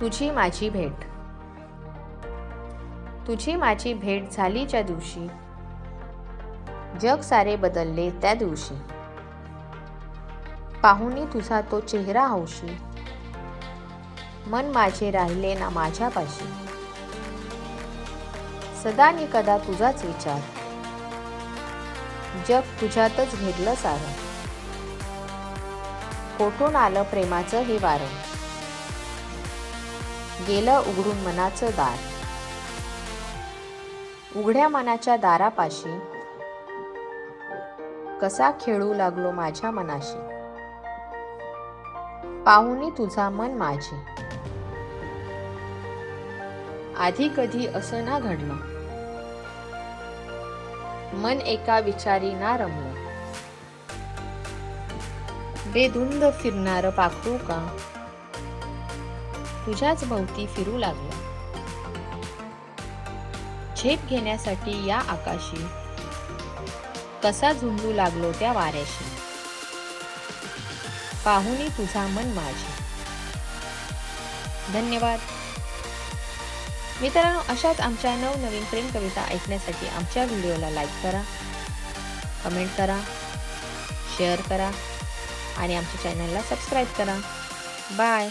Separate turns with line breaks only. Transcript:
तुझी माझी भेट. तुझी माझी भेट झाली ज्या दिवशी. जग सारे बदलले त्या दिवशी. पाहुणी तुझा तो चेहरा हौशी. मन माझे राहिले ना माझ्यापाशी. सदा कदा तुझाच विचार. जग तुझ्यातच घेरलं सारं. कोठून आलं प्रेमाचं हे वारं. गेलं उघडून मनाचं दार. उघड्या मनाच्या दारापाशी कसा खेळू लागलो माझ्या मनाशी? पाहुणी तुझा मन माझे. आधी कधी असं ना घडलं. मन एका विचारी ना रमलं. बेधुंद फिरणार पाखरू का? तुझ्याच भोवती फिरू लागला. झेप घेण्यासाठी या आकाशी कसा झुंजू लागलो त्या वाऱ्याशी? पाहुणी तुझा मन माझे. धन्यवाद. मित्रांनो अशाच आमच्या नवनवीन प्रेम कविता ऐकण्यासाठी आमच्या व्हिडिओला लाईक करा कमेंट करा शेअर करा आणि आमच्या चॅनलला सबस्क्राईब करा. बाय